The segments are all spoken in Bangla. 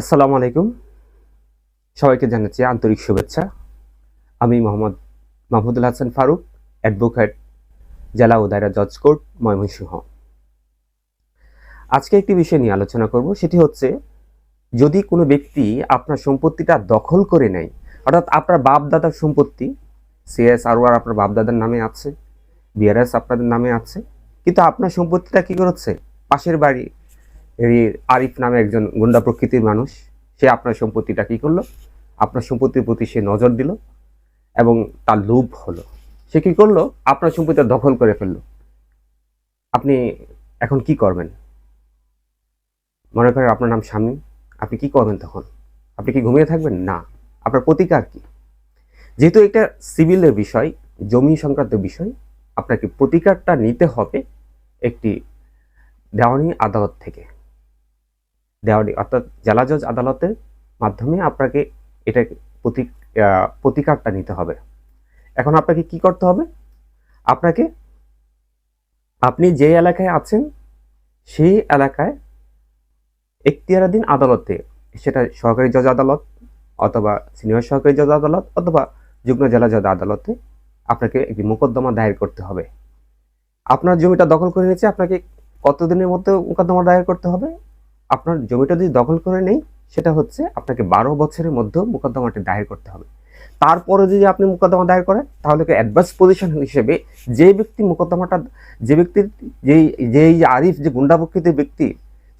আসসালামু আলাইকুম। সবাইকে জানাচ্ছি আন্তরিক শুভেচ্ছা। আমি মোহাম্মদ মাহমুদুল হাসান ফারুক, অ্যাডভোকেট, জেলা ও দায়রা জজ কোর্ট, ময়মনসিংহ। আজকে একটি বিষয় নিয়ে আলোচনা করব, সেটি হচ্ছে, যদি কোনো ব্যক্তি আপনার সম্পত্তিটা দখল করে নেয়, অর্থাৎ আপনার বাপ দাদার সম্পত্তি সিএস আর আপনার বাপ দাদার নামে আছে বিআরএস আপনাদের নামে আছে, কিন্তু আপনার সম্পত্তিটা কি করেছে? পাশের বাড়ি এই আরিফ নামে একজন গুন্ডা প্রকৃতির মানুষ, সে আপনার সম্পত্তিটা কি করল? আপনার সম্পত্তির প্রতি সে নজর দিল এবং তার লোভ হলো। সে কি করল? আপনার সম্পত্তিটা দখল করে ফেলল। আপনি এখন কি করবেন? মনে করেন আপনার নাম স্বামী, আপনি কি করবেন তখন? আপনি কি ঘুমিয়ে থাকবেন? না। আপনার প্রতিকার কি? যেহেতু এটা সিভিলের বিষয়, জমি সংক্রান্ত বিষয়, আপনাকে প্রতিকারটা নিতে হবে একটি দেওয়ানি আদালত থেকে। দেওয়ানি অর্থাৎ জেলা জজ আদালতের মাধ্যমে আপনাকে এটা প্রতি প্রতিকারটা নিতে হবে। এখন আপনাকে কি করতে হবে? আপনাকে আপনি যে এলাকায় আছেন, সেই এলাকায় এখতিয়ারাধীন আদালতে, সেটা সহকারী জজ আদালত অথবা সিনিয়র সহকারী জজ আদালত অথবা যুগ্ম জেলা জজ আদালতে আপনাকে একটি মোকদ্দমা দায়ের করতে হবে। আপনার জমিটা দখল করে নিয়েছে আপনাকে কতদিনের মধ্যে মোকদ্দমা দায়ের করতে হবে? আপনার জমিটা যদি দখল করে নেই, সেটা হচ্ছে আপনাকে বারো বছরের মধ্যে মোকদ্দমাটি দায়ের করতে হবে। তারপরে যদি আপনি মোকদ্দমা দায়ের করেন, তাহলে অ্যাডভান্স পজিশন হিসেবে যে ব্যক্তি মোকদ্দমাটা, যে ব্যক্তির যেই যেই আরিফ যে গুন্ডা ব্যক্তি,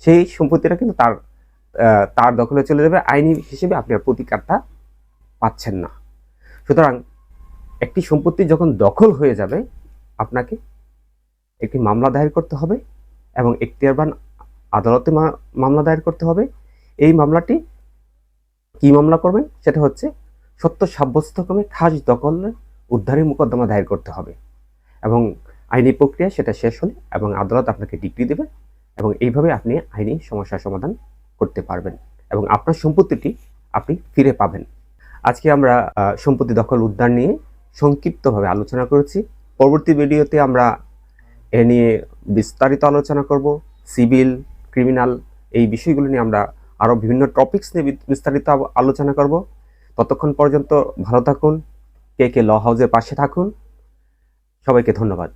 সেই সম্পত্তিটা কিন্তু তার তার দখলে চলে যাবে। আইনি হিসেবে আপনি আর প্রতিকারটা পাচ্ছেন না। সুতরাং একটি সম্পত্তি যখন দখল হয়ে যাবে, আপনাকে একটি মামলা দায়ের করতে হবে এবং এখতিয়ারবান আদালতে মামলা দায়ের করতে হবে। এই মামলাটি কি মামলা করবেন? সেটা হচ্ছে সত্য সাব্যস্তক্রমে খাস দখল উদ্ধারের মোকদ্দমা দায়ের করতে হবে এবং আইনি প্রক্রিয়া সেটা শেষ হলে এবং আদালত আপনাকে ডিগ্রি দেবে এবং এইভাবে আপনি আইনি সমস্যার সমাধান করতে পারবেন এবং আপনার সম্পত্তিটি আপনি ফিরে পাবেন। আজকে আমরা সম্পত্তি দখল উদ্ধার নিয়ে সংক্ষিপ্তভাবে আলোচনা করেছি। পরবর্তী ভিডিওতে আমরা এ নিয়ে বিস্তারিত আলোচনা করব। সিভিল ক্রিমিনাল এই বিষয়গুলো নিয়ে আমরা আরও বিভিন্ন টপিক্স নিয়ে বিস্তারিত আলোচনা করব। ততক্ষণ পর্যন্ত ভালো থাকুন, কে কে ল হাউজের পাশে থাকুন। সবাইকে ধন্যবাদ।